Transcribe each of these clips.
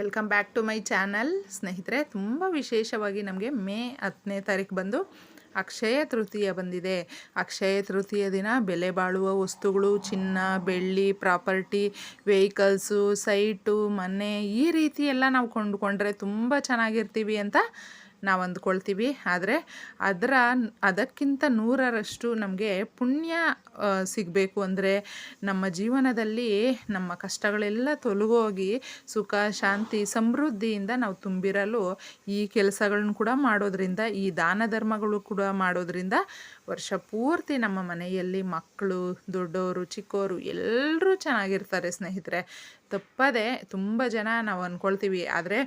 Welcome back to my channel ಸ್ನೇಹಿತರೆ, ತುಂಬ ವಿಶೇಷವಾಗಿ ನಮಗೆ ಮೇ ಹತ್ತನೇ ತಾರೀಕು ಬಂದು ಅಕ್ಷಯ ತೃತೀಯ ಬಂದಿದೆ. ಅಕ್ಷಯ ತೃತೀಯ ದಿನ ಬೆಲೆ ಬಾಳುವ ವಸ್ತುಗಳು, ಚಿನ್ನ, ಬೆಳ್ಳಿ, ಪ್ರಾಪರ್ಟಿ ವೆಹಿಕಲ್ಸು ಸೈಟು ಮನೆ ಈ ರೀತಿ ಎಲ್ಲ ನಾವು ಕೊಂಡುಕೊಂಡ್ರೆ ತುಂಬ ಚೆನ್ನಾಗಿರ್ತೀವಿ ಅಂತ ನಾವು ಅಂದ್ಕೊಳ್ತೀವಿ. ಆದರೆ ಅದರ ಅದಕ್ಕಿಂತ ನೂರರಷ್ಟು ನಮಗೆ ಪುಣ್ಯ ಸಿಗಬೇಕು ಅಂದರೆ ನಮ್ಮ ಜೀವನದಲ್ಲಿ ನಮ್ಮ ಕಷ್ಟಗಳೆಲ್ಲ ತೊಲಗೋಗಿ ಸುಖ, ಶಾಂತಿ, ಸಮೃದ್ಧಿಯಿಂದ ನಾವು ತುಂಬಿರಲು ಈ ಕೆಲಸಗಳನ್ನ ಕೂಡ ಮಾಡೋದ್ರಿಂದ, ಈ ದಾನ ಧರ್ಮಗಳು ಕೂಡ ಮಾಡೋದ್ರಿಂದ ವರ್ಷ ಪೂರ್ತಿ ನಮ್ಮ ಮನೆಯಲ್ಲಿ ಮಕ್ಕಳು ದೊಡ್ಡವರು ಚಿಕ್ಕವರು ಎಲ್ಲರೂ ಚೆನ್ನಾಗಿರ್ತಾರೆ ಸ್ನೇಹಿತರೆ. ತಪ್ಪದೆ ತುಂಬ ಜನ ನಾವು ಅಂದ್ಕೊಳ್ತೀವಿ. ಆದರೆ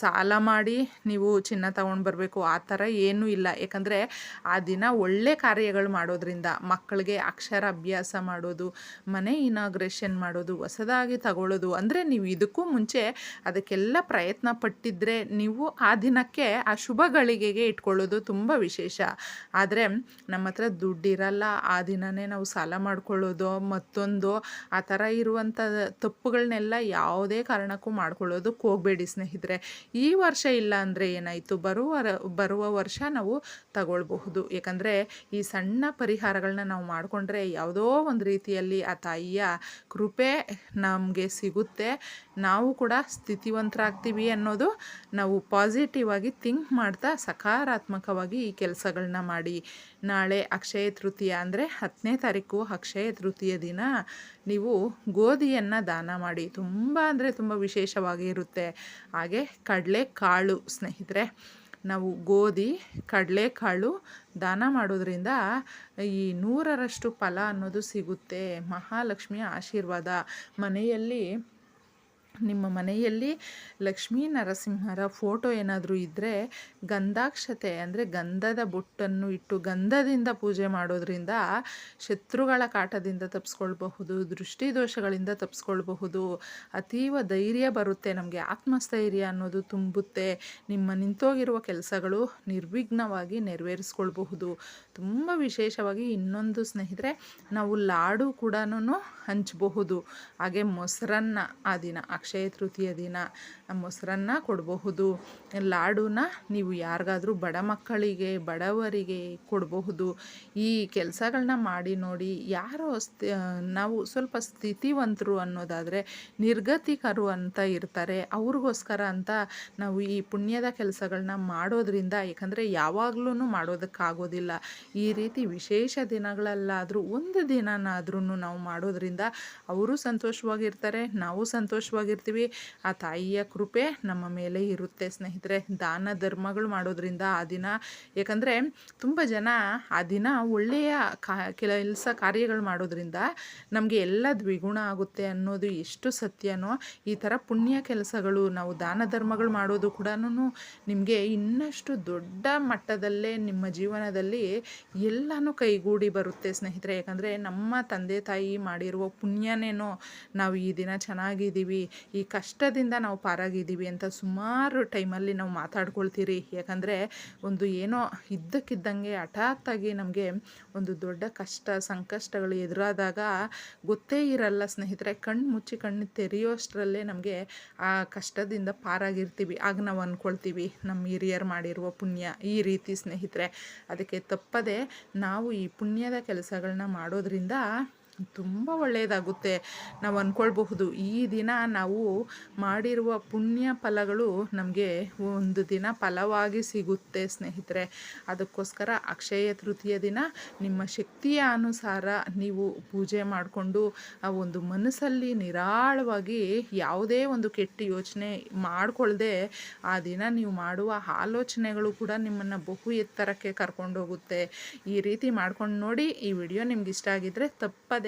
ಸಾಲ ಮಾಡಿ ನೀವು ಚಿನ್ನ ತಗೊಂಡು ಬರಬೇಕು, ಆ ಥರ ಏನೂ ಇಲ್ಲ. ಯಾಕಂದರೆ ಆ ದಿನ ಒಳ್ಳೆ ಕಾರ್ಯಗಳು ಮಾಡೋದ್ರಿಂದ ಮಕ್ಕಳಿಗೆ ಅಕ್ಷರ ಅಭ್ಯಾಸ ಮಾಡೋದು, ಮನೆ ಇನಾಗ್ರೇಷನ್ ಮಾಡೋದು, ಹೊಸದಾಗಿ ತಗೊಳ್ಳೋದು ಅಂದರೆ ನೀವು ಇದಕ್ಕೂ ಮುಂಚೆ ಅದಕ್ಕೆಲ್ಲ ಪ್ರಯತ್ನ ಪಟ್ಟಿದ್ದರೆ ನೀವು ಆ ದಿನಕ್ಕೆ ಆ ಶುಭ ಗಳಿಗೆಗೆ ಇಟ್ಕೊಳ್ಳೋದು ತುಂಬ ವಿಶೇಷ. ಆದರೆ ನಮ್ಮ ಹತ್ರ ದುಡ್ಡಿರಲ್ಲ, ಆ ದಿನವೇ ನಾವು ಸಾಲ ಮಾಡ್ಕೊಳ್ಳೋದು, ಮತ್ತೊಂದು, ಆ ಥರ ಇರುವಂಥ ತಪ್ಪುಗಳನ್ನೆಲ್ಲ ಯಾವುದೇ ಕಾರಣಕ್ಕೂ ಮಾಡ್ಕೊಳ್ಳೋದಕ್ಕೆ ಹೋಗಬೇಡಿ ಸ್ನೇಹಿತರೆ. ಈ ವರ್ಷ ಇಲ್ಲ ಅಂದರೆ ಏನಾಯಿತು? ಬರುವ ಬರುವ ವರ್ಷ ನಾವು ತಗೊಳ್ಬಹುದು. ಏಕೆಂದರೆ ಈ ಸಣ್ಣ ಪರಿಹಾರಗಳನ್ನ ನಾವು ಮಾಡಿಕೊಂಡ್ರೆ ಯಾವುದೋ ಒಂದು ರೀತಿಯಲ್ಲಿ ಆ ತಾಯಿಯ ಕೃಪೆ ನಮಗೆ ಸಿಗುತ್ತೆ. ನಾವು ಕೂಡ ಸ್ಥಿತಿವಂತರಾಗ್ತೀವಿ ಅನ್ನೋದು ನಾವು ಪಾಸಿಟಿವ್ ಆಗಿ ಥಿಂಕ್ ಮಾಡ್ತಾ ಸಕಾರಾತ್ಮಕವಾಗಿ ಈ ಕೆಲಸಗಳನ್ನ ಮಾಡಿ. ನಾಳೆ ಅಕ್ಷಯ ತೃತೀಯ ಅಂದರೆ ಹತ್ತನೇ ತಾರೀಕು ಅಕ್ಷಯ ತೃತೀಯ ದಿನ ನೀವು ಗೋಧಿಯನ್ನು ದಾನ ಮಾಡಿ. ತುಂಬ ಅಂದರೆ ತುಂಬ ವಿಶೇಷವಾಗಿ ಇರುತ್ತೆ. ಹಾಗೆ ಕಡಲೆ ಕಾಳು ಸ್ನೇಹಿತರೆ ನಾವು ಗೋಧಿ ಕಡಲೆಕಾಳು ದಾನ ಮಾಡೋದ್ರಿಂದ ಈ ನೂರರಷ್ಟು ಫಲ ಅನ್ನೋದು ಸಿಗುತ್ತೆ. ಮಹಾಲಕ್ಷ್ಮಿಯ ಆಶೀರ್ವಾದ. ಮನೆಯಲ್ಲಿ ನಿಮ್ಮ ಮನೆಯಲ್ಲಿ ಲಕ್ಷ್ಮೀ ನರಸಿಂಹರ ಫೋಟೋ ಏನಾದರೂ ಇದ್ದರೆ ಗಂಧಾಕ್ಷತೆ, ಅಂದರೆ ಗಂಧದ ಬೊಟ್ಟನ್ನು ಇಟ್ಟು ಗಂಧದಿಂದ ಪೂಜೆ ಮಾಡೋದ್ರಿಂದ ಶತ್ರುಗಳ ಕಾಟದಿಂದ ತಪ್ಪಿಸ್ಕೊಳ್ಬಹುದು ದೃಷ್ಟಿದೋಷಗಳಿಂದ ತಪ್ಪಿಸ್ಕೊಳ್ಬಹುದು ಅತೀವ ಧೈರ್ಯ ಬರುತ್ತೆ ನಮಗೆ. ಆತ್ಮಸ್ಥೈರ್ಯ ಅನ್ನೋದು ತುಂಬುತ್ತೆ. ನಿಮ್ಮ ನಿಂತೋಗಿರುವ ಕೆಲಸಗಳು ನಿರ್ವಿಘ್ನವಾಗಿ ನೆರವೇರಿಸ್ಕೊಳ್ಬಹುದು. ತುಂಬ ವಿಶೇಷವಾಗಿ ಇನ್ನೊಂದು ಸ್ನೇಹಿತರೆ, ನಾವು ಲಾಡು ಕೂಡ ಹಂಚಬಹುದು. ಹಾಗೆ ಮೊಸರನ್ನ ಆ ದಿನ ಅಕ್ಷಯ ತೃತೀಯ ದಿನ. ಮೊಸರನ್ನ ಕೊಡಬಹುದು. ಲಾಡುನ ನೀವು ಯಾರಿಗಾದ್ರೂ ಬಡ ಮಕ್ಕಳಿಗೆ, ಬಡವರಿಗೆ ಕೊಡಬಹುದು. ಈ ಕೆಲಸಗಳನ್ನ ಮಾಡಿ ನೋಡಿ ಯಾರೋ ನಾವು ಸ್ವಲ್ಪ ಸ್ಥಿತಿವಂತರು ಅನ್ನೋದಾದರೆ ನಿರ್ಗತಿಕರು ಅಂತ ಇರ್ತಾರೆ. ಅವ್ರಿಗೋಸ್ಕರ ಅಂತ ನಾವು ಈ ಪುಣ್ಯದ ಕೆಲಸಗಳನ್ನ ಮಾಡೋದ್ರಿಂದ ಯಾಕಂದರೆ ಯಾವಾಗಲೂ ಮಾಡೋದಕ್ಕಾಗೋದಿಲ್ಲ. ಈ ರೀತಿ ವಿಶೇಷ ದಿನಗಳಲ್ಲಾದರೂ ಒಂದು ದಿನನಾದ್ರೂ ನಾವು ಮಾಡೋದ್ರಿಂದ, ಅವರು ಸಂತೋಷವಾಗಿರ್ತಾರೆ, ನಾವು ಸಂತೋಷವಾಗಿರ್ತೀವಿ ಆ ತಾಯಿಯ ಕೃಪೆ ನಮ್ಮ ಮೇಲೆ ಇರುತ್ತೆ ಸ್ನೇಹಿತರೆ. ದಾನ ಧರ್ಮಗಳು ಮಾಡೋದ್ರಿಂದ ಆ ದಿನ. ಯಾಕಂದರೆ ತುಂಬ ಜನ ಆ ದಿನ ಒಳ್ಳೆಯ ಕೆಲಸ ಕಾರ್ಯಗಳು ಮಾಡೋದ್ರಿಂದ ನಮಗೆ ಎಲ್ಲ ದ್ವಿಗುಣ ಆಗುತ್ತೆ ಅನ್ನೋದು ಎಷ್ಟು ಸತ್ಯನೋ, ಈ ಥರ ಪುಣ್ಯ ಕೆಲಸಗಳು, ನಾವು ದಾನ ಧರ್ಮಗಳು ಮಾಡೋದು ಕೂಡ ನಿಮಗೆ ಇನ್ನಷ್ಟು ದೊಡ್ಡ ಮಟ್ಟದಲ್ಲೇ ನಿಮ್ಮ ಜೀವನದಲ್ಲಿ ಎಲ್ಲನೂ ಕೈಗೂಡಿ ಬರುತ್ತೆ ಸ್ನೇಹಿತರೆ. ಯಾಕಂದರೆ ನಮ್ಮ ತಂದೆ ತಾಯಿ ಮಾಡಿರುವ ಪುಣ್ಯನೇನೋ, ನಾವು ಈ ದಿನ ಚೆನ್ನಾಗಿದ್ದೀವಿ. ಈ ಕಷ್ಟದಿಂದ ನಾವು ಪಾರಾಗಿದ್ದೀವಿ ಅಂತ ಸುಮಾರು ಟೈಮಲ್ಲಿ ನಾವು ಮಾತಾಡ್ಕೊಳ್ತೀರಿ. ಯಾಕಂದರೆ ಒಂದು ಏನೋ ಇದ್ದಕ್ಕಿದ್ದಂಗೆ ಹಠಾತ್ತಾಗಿ ನಮಗೆ ಒಂದು ದೊಡ್ಡ ಕಷ್ಟ, ಸಂಕಷ್ಟಗಳು ಎದುರಾದಾಗ ಗೊತ್ತೇ ಇರಲ್ಲ ಸ್ನೇಹಿತರೆ, ಕಣ್ಣು ಮುಚ್ಚಿ ಕಣ್ಣು ತೆರೆಯೋಷ್ಟರಲ್ಲೇ ನಮಗೆ ಆ ಕಷ್ಟದಿಂದ ಪಾರಾಗಿರ್ತೀವಿ. ಆಗ ನಾವು ಅಂದ್ಕೊಳ್ತೀವಿ ನಮ್ಮ ಹಿರಿಯರು ಮಾಡಿರುವ ಪುಣ್ಯ ಈ ರೀತಿ ಸ್ನೇಹಿತರೆ. ಅದಕ್ಕೆ ತಪ್ಪದೆ ನಾವು ಈ ಪುಣ್ಯದ ಕೆಲಸಗಳನ್ನ ಮಾಡೋದ್ರಿಂದ ತುಂಬ ಒಳ್ಳೆಯದಾಗುತ್ತೆ. ನಾವು ಅಂದ್ಕೊಳ್ಬಹುದು ಈ ದಿನ ನಾವು ಮಾಡಿರುವ ಪುಣ್ಯ ಫಲಗಳು ನಮಗೆ ಒಂದು ದಿನ ಫಲವಾಗಿ ಸಿಗುತ್ತೆ ಸ್ನೇಹಿತರೆ. ಅದಕ್ಕೋಸ್ಕರ ಅಕ್ಷಯ ತೃತೀಯ ದಿನ ನಿಮ್ಮ ಶಕ್ತಿಯ ಅನುಸಾರ ನೀವು ಪೂಜೆ ಮಾಡಿಕೊಂಡು ಆ ಒಂದು ಮನಸ್ಸಲ್ಲಿ ನಿರಾಳವಾಗಿ ಯಾವುದೇ ಒಂದು ಕೆಟ್ಟ ಯೋಚನೆ ಮಾಡಿಕೊಳ್ಳದೆ ಆ ದಿನ ನೀವು ಮಾಡುವ ಆಲೋಚನೆಗಳು ಕೂಡ ನಿಮ್ಮನ್ನು ಬಹು ಎತ್ತರಕ್ಕೆ ಕರ್ಕೊಂಡೋಗುತ್ತೆ ಈ ರೀತಿ ಮಾಡ್ಕೊಂಡು ನೋಡಿ ಈ ವಿಡಿಯೋ ನಿಮ್ಗೆ ಇಷ್ಟ ಆಗಿದ್ದರೆ ತಪ್ಪದೆ